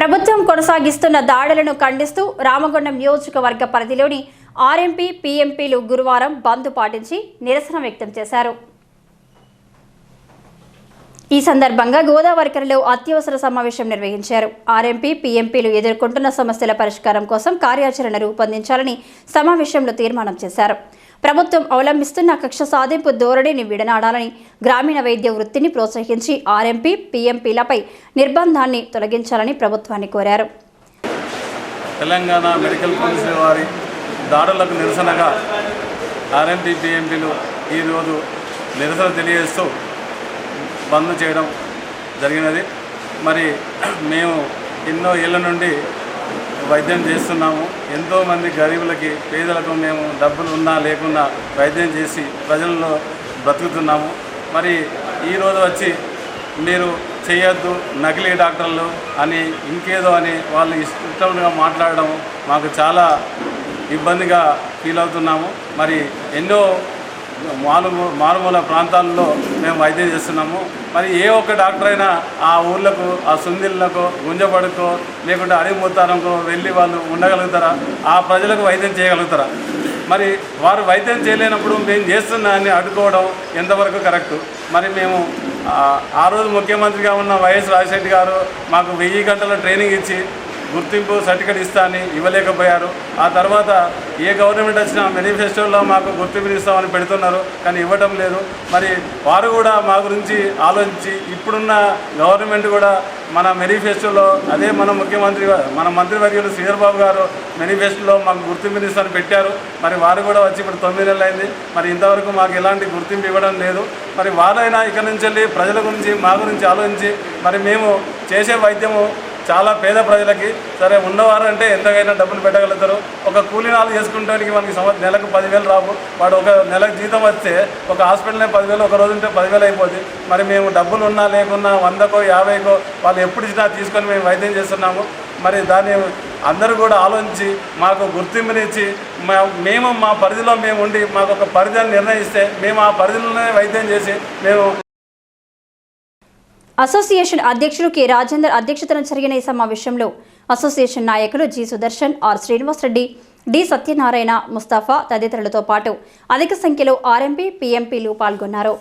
ప్రభుత్వం కొనసాగిస్తున్న దాడులను ఖండిస్తూ రామగుండం నియోజకవర్గ పరిధిలోని ఆర్ఎంపీ పీఎంపీలు గురువారం బంద్ పాటించి నిరసన వ్యక్తం చేశారు. ఈ సందర్భంగా గోదావరికరలో అత్యవసర సమావేశం నిర్వహించారు. ఆర్ఎంపీ పీఎంపీలు ఎదుర్కొంటున్న సమస్యల పరిష్కారం కోసం కార్యాచరణ రూపొందించాలని సమావేశంలో తీర్మానం చేశారు. ప్రభుత్వం అవలంబిస్తున్న కక్ష సాధింపు ధోరణిని విడనాడాలని గ్రామీణ వైద్య వృత్తిని ప్రోత్సహించి ఆర్ఎంపీ పీఎంపీలపై నిర్బంధాన్ని తొలగించాలని ప్రభుత్వాన్ని కోరారు. తెలంగాణ మెడికల్ కౌన్సిల్ వారి దాడులకు నిరసనగా ఆర్ఎంపీ పీఎంపీలు ఈరోజు నిరసన తెలియజేస్తూ బంద్ చేయడం జరిగినది. మరి మేము ఎన్నో ఏళ్ళ నుండి వైద్యం చేస్తున్నాము. ఎంతోమంది గరీబులకి పేదలకు మేము డబ్బులు ఉన్నా లేకున్నా వైద్యం చేసి ప్రజల్లో బ్రతుకుతున్నాము. మరి ఈరోజు వచ్చి మీరు చేయొద్దు నకిలీ డాక్టర్లు అని ఇంకేదో అని వాళ్ళు ఇష్టంగా మాట్లాడడం మాకు చాలా ఇబ్బందిగా ఫీల్ అవుతున్నాము. మరి ఎన్నో మారుమూ మారుమూల ప్రాంతాల్లో మేము వైద్యం చేస్తున్నాము. మరి ఏ ఒక్క డాక్టర్ అయినా ఆ ఊర్లకు ఆ సుందిళ్ళకో గుంజపడుకో లేకుంటే అడిగిపోతారకో వెళ్ళి వాళ్ళు ఉండగలుగుతారా? ఆ ప్రజలకు వైద్యం చేయగలుగుతారా? మరి వారు వైద్యం చేయలేనప్పుడు మేము చేస్తున్నా అడ్డుకోవడం ఎంతవరకు కరెక్టు? మరి మేము ఆ- ఆ రోజు ముఖ్యమంత్రిగా ఉన్న వైఎస్ రాజశేఖర్ గారు మాకు వెయ్యి గంటల ట్రైనింగ్ ఇచ్చి గుర్తింపు సర్టిఫికేట్ ఇస్తా అని ఇవ్వలేకపోయారు. ఆ తర్వాత ఏ గవర్నమెంట్ వచ్చినా మేనిఫెస్టోలో మాకు గుర్తింపు ఇస్తామని పెడుతున్నారు కానీ ఇవ్వటం లేదు. మరి వారు కూడా మా గురించి ఆలోచించి ఇప్పుడున్న గవర్నమెంట్ కూడా మన మేనిఫెస్టోలో అదే మన ముఖ్యమంత్రి మన మంత్రివర్యులు శ్రీధర్ బాబు గారు మేనిఫెస్టోలో మాకు గుర్తింపు ఇస్తామని పెట్టారు. మరి వారు కూడా వచ్చి ఇప్పుడు తొమ్మిది నెలలు అయింది. మరి ఇంతవరకు మాకు ఎలాంటి గుర్తింపు ఇవ్వడం లేదు. మరి వారైనా ఇక్కడ నుంచి వెళ్ళి ప్రజల గురించి మా గురించి ఆలోచించి మరి మేము చేసే వైద్యము చాలా పేద ప్రజలకి సరే ఉన్నవారు అంటే ఎంతకైనా డబ్బులు పెట్టగలుగుతారు. ఒక కూలీనాలు చేసుకుంటానికి మనకి సంవత్సరం నెలకు పదివేలు రావు. వాడు ఒక నెలకు జీతం వస్తే ఒక హాస్పిటల్నే పదివేలు ఒక రోజు ఉంటే పదివేలు అయిపోతుంది మరి మేము డబ్బులు ఉన్నా లేకున్నా వందకో యాభైకో వాళ్ళు ఎప్పుడు ఇచ్చినా తీసుకొని మేము వైద్యం చేస్తున్నాము. మరి దాన్ని అందరూ కూడా ఆలోచించి మాకు గుర్తింపునిచ్చి మా మేము మా పరిధిలో మేము ఉండి మాకు ఒక పరిధిని నిర్ణయిస్తే మేము ఆ పరిధిలోనే వైద్యం చేసి మేము అసోసియేషన్ అధ్యక్షుడు కె. రాజేందర్ అధ్యక్షతన జరిగిన ఈ సమావేశంలో అసోసియేషన్ నాయకులు G. Sudarshan R. Srinivasa Reddy D. Satyanarayana Mustafa తదితరులతో పాటు అధిక సంఖ్యలో ఆర్ఎంపీ పీఎంపీలు పాల్గొన్నారు.